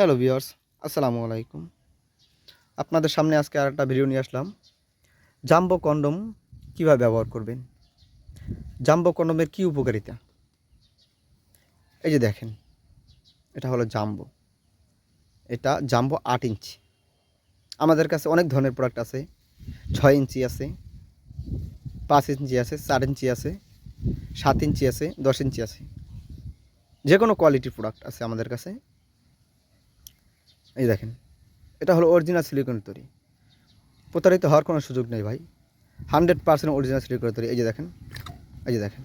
Hello viewers আসসালামু আলাইকুম। আপনাদের সামনে আজকে আর একটা ভিডিও নিয়ে আসলাম। জাম্বো কন্ডম কীভাবে ব্যবহার করবেন? জাম্বো কন্ডমের কী উপকারিতা? এই যে দেখেন, এটা হলো জাম্বো। এটা জাম্বো আট ইঞ্চি আমাদের কাছে অনেক ধরনের প্রোডাক্ট আছে। ছয় ইঞ্চি আছে, পাঁচ ইঞ্চি আছে, চার ইঞ্চি আছে, সাত ইঞ্চি আছে, দশ ইঞ্চি আছে। যে কোনো কোয়ালিটির প্রোডাক্ট আছে আমাদের কাছে। এই দেখেন, এটা হলো অরিজিনাল সিলিকনের তৈরি। প্রতারিত হওয়ার কোনো সুযোগ নেই ভাই। হান্ড্রেড পার্সেন্ট অরিজিনাল সিলিকনের তৈরি। এই যে দেখেন, এই যে দেখেন।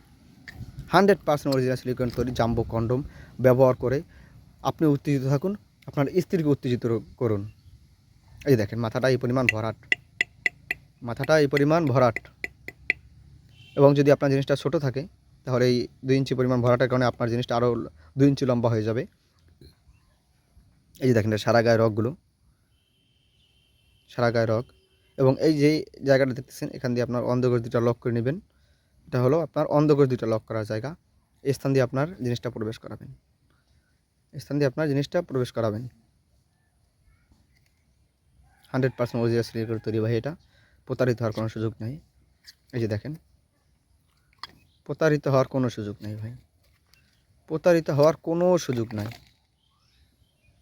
হান্ড্রেড পার্সেন্ট অরিজিনাল সিলিকন তৈরি জাম্বো কন্ডম ব্যবহার করে আপনি উত্তেজিত থাকুন, আপনার স্ত্রীকে উত্তেজিত করুন। এই দেখেন, মাথাটা এই পরিমাণ ভরাট। মাথাটা এই পরিমাণ ভরাট। এবং যদি আপনার জিনিসটা ছোট থাকে, তাহলে এই দুই ইঞ্চি পরিমাণ ভরাটের কারণে আপনার জিনিসটা আরও দুই ইঞ্চি লম্বা হয়ে যাবে। এই যে দেখেন, এটা সারা গায়ে রগগুলো। সারা গায়ে রগ। এবং এই যে জায়গাটা দেখতেছেন, এখান দিয়ে আপনার অন্ধকোষ দুটা লক করে নেবেন। এটা হলো আপনার অন্ধকোষ দুটা লক করার জায়গা। এই স্থান দিয়ে আপনার জিনিসটা প্রবেশ করাবেন। স্থান দিয়ে আপনার জিনিসটা প্রবেশ করাবেন। হান্ড্রেড পার্সেন্ট অরিজিনাল সিলিকন তৈরি, ভাই, এটা। প্রতারিত হওয়ার কোনো সুযোগ নেই। এই যে দেখেন, প্রতারিত হওয়ার কোনো সুযোগ নেই, ভাই। প্রতারিত হওয়ার কোনো সুযোগ নাই।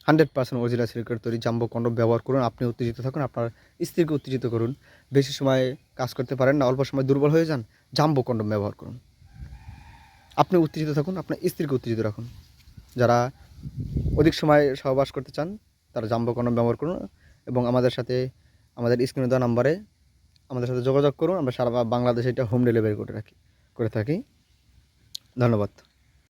হান্ড্রেড পার্সেন্ট অরিজিনাল সিলিকন তৈরি জাম্বো কন্ডম ব্যবহার করুন। আপনি উত্তেজিত থাকুন, আপনার স্ত্রীকে উত্তেজিত করুন। বেশি সময় কাজ করতে পারেন না, অল্প সময় দুর্বল হয়ে যান, জাম্বো কন্ডম ব্যবহার করুন। আপনি উত্তেজিত থাকুন, আপনার স্ত্রীকে উত্তেজিত রাখুন। যারা অধিক সময় সহবাস করতে চান, তারা জাম্বো কন্ডম ব্যবহার করুন এবং আমাদের সাথে, আমাদের স্ক্রিনে দেওয়া নাম্বারে আমাদের সাথে যোগাযোগ করুন। আমরা সারা বাংলাদেশে এটা হোম ডেলিভারি করে রাখি, করে থাকি। ধন্যবাদ।